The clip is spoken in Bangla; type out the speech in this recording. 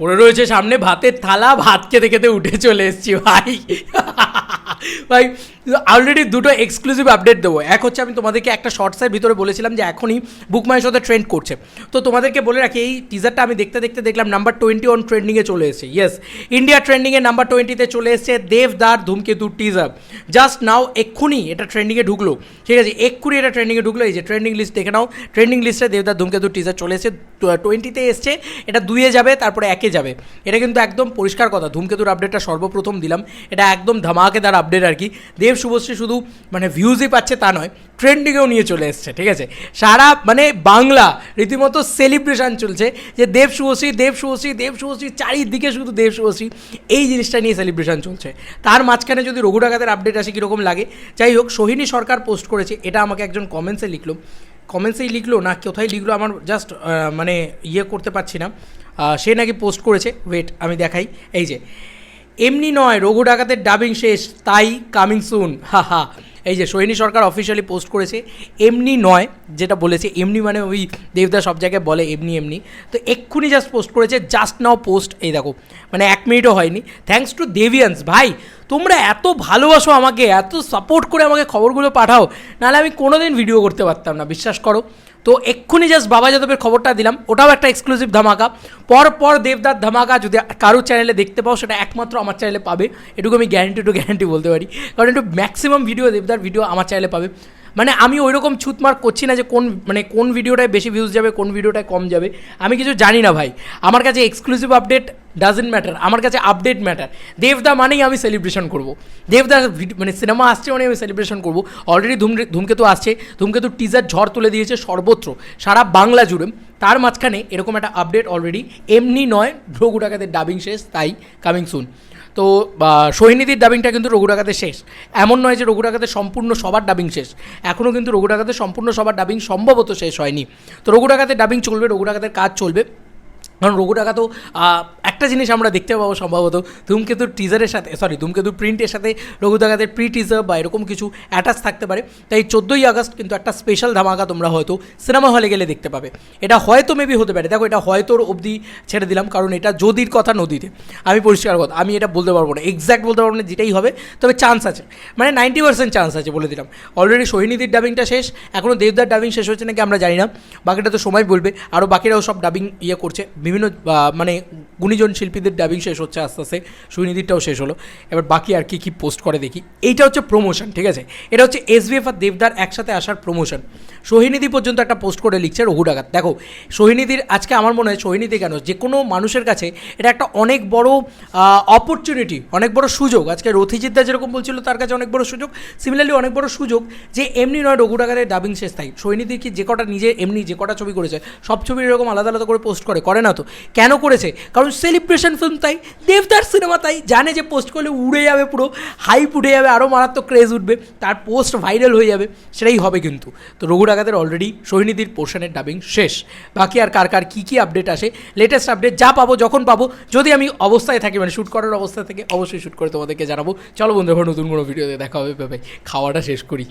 পড়ে রয়েছে সামনে ভাতের থালা ভাত খেতে খেতে উঠে চলে এসছি ভাই। ভাই অলরেডি দুটো এক্সক্লুসিভ আপডেট দেবো। এক হচ্ছে আমি তোমাদেরকে একটা শর্টসের ভিতরে বলেছিলাম যে এখনই বুক মাই শোতে ট্রেন্ড করছে। তো তোমাদেরকে বলে রাখি, এই টিজারটা আমি দেখতে দেখতে দেখলাম নাম্বার টোয়েন্টি ওয়ান ট্রেন্ডিংয়ে চলে এসেছে। ইয়েস ইন্ডিয়া ট্রেন্ডিংয়ে নাম্বার টোয়েন্টিতে চলে এসেছে। দেবদার ধূমকেতু টিজার জাস্ট নাও এক্ষুনি এটা ট্রেন্ডিংয়ে ঢুকলো। ঠিক আছে, এক্ষুনি এটা ট্রেন্ডিংয়ে ঢুকলো। এই যে ট্রেন্ডিং লিস্ট দেখে নাও। ট্রেন্ডিং লিস্টে দেবদার ধূমকেতু টিজার চলে এসেছে। টোয়েন্টিতে এসছে। এটা দুইয়ে যাবে, তারপরে একে যাবে। এটা কিন্তু একদম পরিষ্কার কথা। ধূমকেতুর আপডেটটা সর্বপ্রথম দিলাম। এটা একদম ধামাকেদার আপডেট আর কি। দেব শুভশ্রী শুধু মানে ভিউজই পাচ্ছে তা নয় ট্রেন্ডিংয়েও নিয়ে চলে এসছে, ঠিক আছে? সারা মানে বাংলা রীতিমতো সেলিব্রেশন চলছে যে দেব শুভশ্রী দেব শুভশ্রী দেব শুভশ্রী, চারিদিকে শুধু দেব শুভশ্রী, এই জিনিসটা নিয়ে সেলিব্রেশন চলছে। তার মাঝখানে যদি রঘু ডাকাতের আপডেট আসে কীরকম লাগে? যাই হোক, সোহিনী সরকার পোস্ট করেছে, এটা আমাকে একজন কমেন্টসে লিখলো। কমেন্টসেই লিখলো, না, কোথায় লিখলো আমার জাস্ট মানে ইয়ে করতে পারছি না। সে নাকি পোস্ট করেছে ওয়েট আমি দেখাই। এই যে এমনি নয়, রঘু ডাকাতের ডাবিং শেষ, তাই কামিং সুন হা হা। এই যে সোহিনী সরকার অফিসিয়ালি পোস্ট করেছে, এমনি নয়, যেটা বলেছে, এমনি মানে ওই দেবদা সব জায়গায় বলে এমনি এমনি। তো এক্ষুনি জাস্ট পোস্ট করেছে জাস্ট নাও পোস্ট এই দেখো মানে এক মিনিটও হয়নি। থ্যাঙ্কস টু দেভিয়ান্স ভাই, তোমরা এত ভালোবাসো আমাকে, এত সাপোর্ট করে আমাকে খবরগুলো পাঠাও, নাহলে আমি কোনোদিন ভিডিও করতে পারতাম না, বিশ্বাস করো। তো এক্ষুনি জাস্ট বাবা যাদবের খবরটা দিলাম। ওটাও একটা এক্সক্লুসিভ ধামাকা। পর পর দেবদার ধামাকা যদি কারও চ্যানেলে দেখতে পাও, সেটা একমাত্র আমার চ্যানেলে পাবে। এটুকু আমি গ্যারেন্টি টু গ্যারেন্টি বলতে পারি। কারণ একটু ম্যাক্সিমাম ভিডিও দেবদার ভিডিও আমার চ্যানেলে পাবে। মানে আমি ওই রকম ছুতমার করছি না যে কোন মানে কোন ভিডিওটায় বেশি ভিউজ যাবে, কোন ভিডিওটায় কম যাবে। আমি কিছু জানি না ভাই। আমার কাছে এক্সক্লুসিভ আপডেট ডাজেন্ট ম্যাটার আমার কাছে আপডেট ম্যাটার দেবদা মানেই আমি সেলিব্রেশন করব। দেবদা মানে সিনেমা আসছে মানে আমি সেলিব্রেশন করব। অলরেডি ধূম, ধূমকেতু আসছে। ধূমকেতু টিজার ঝড় তুলে দিয়েছে সর্বত্র। সারা বাংলা জুড়ে। তার মাঝখানে এরকম একটা আপডেট অলরেডি এমনি নয় ডাকাতের ডাবিং শেষ, তাই কামিং সুন তো সোহিনীদির ডাবিংটা কিন্তু রঘু ডাকাতে শেষ। এমন নয় যে রঘু ডাকাতে সম্পূর্ণ সবার ডাবিং শেষ। এখনও কিন্তু রঘু ডাকাতে সম্পূর্ণ সবার ডাবিং সম্ভবত শেষ হয়নি। তো রঘু ডাকাতে ডাবিং চলবে রঘু ডাকাতের কাজ চলবে। কারণ রঘু ডাকাতও একটা জিনিস আমরা দেখতে পাবো সম্ভবত, ধূমকেতুর টিজারের সাথে সরি ধূমকেতুর প্রিন্টের সাথে রঘু টাকাদের প্রি টিজার বা এরকম কিছু অ্যাটাচ থাকতে পারে। তাই চোদ্দোই আগস্ট কিন্তু একটা স্পেশাল ধামাকা তোমরা হয়তো সিনেমা হলে গেলে দেখতে পাবে। এটা হয়তো মেবি হতে পারে। দেখো, এটা হয়তোর অবধি ছেড়ে দিলাম, কারণ এটা যদির কথা নদীতে। আমি পরিষ্কার কথা, আমি এটা বলতে পারব না। এক্স্যাক্ট বলতে পারব না, যেটাই হবে, তবে চান্স আছে। মানে নাইনটি পার্সেন্ট চান্স আছে বলে দিলাম। অলরেডি সোহিনীদির ডাবিংটা শেষ এখনও দেবদার ডাবিং শেষ হচ্ছে নাকি আমরা জানি না। বাকিটা তো সময় বলবে। আরও বাকিরাও সব ডাবিং ইয়ে করছে, বিভিন্ন মানে গুণীজন শিল্পীদের ডাবিং শেষ হচ্ছে আস্তে আস্তে সুনিধিরটাও শেষ হলো। এবার বাকি আর কি কি পোস্ট করে দেখি। এইটা হচ্ছে প্রমোশন ঠিক আছে? এটা হচ্ছে এসবিএফ আর দেবদার একসাথে আসার প্রমোশন সোহিনীদি পর্যন্ত একটা পোস্ট করে লিখছে রঘু ডাকাত। দেখো, সোহিনীদির, আজকে আমার মনে হয় সোহিনীদি কেন? যে কোনো মানুষের কাছে এটা একটা অনেক বড় অপরচুনিটি অনেক বড় সুযোগ। আজকে রথিজিদ্দা যেরকম বলছিল, তার কাছে অনেক বড় সুযোগ। সিমিলারলি অনেক বড় সুযোগ যে এমনি নয় রঘু ডাকাতের ডাবিং শেষ তাই। সৈনিধি কি যে কটা নিজে এমনি যে কটা ছবি করেছে, সব ছবি এরকম আলাদা আলাদা করে পোস্ট করে করে না তো? কেন করেছে? কারণ সেলিব্রেশন ফিল্ম তাই, দেবদার সিনেমা তাই। জানে যে পোস্ট করলে উড়ে যাবে পুরো হাইপ উঠে যাবে আরও মারাত্মক ক্রেজ উঠবে, তার পোস্ট ভাইরাল হয়ে যাবে, সেটাই হবে কিন্তু। তো রঘু ডাকাতের অলরেডি সৈনিধির পোর্শনের ডাবিং শেষ। বাকি আর কার কার কী কী আপডেট আসে লেটেস্ট আপডেট যা পাবো, যখন পাবো, যদি আমি অবস্থায় থাকি মানে শ্যুট করার অবস্থা থেকে, অবশ্যই শ্যুট করে তোমাদেরকে জানাব। চলো বন্ধু নতুন কোনো ভিডিওতে দেখা হবে ভাই খাওয়াটা শেষ করি।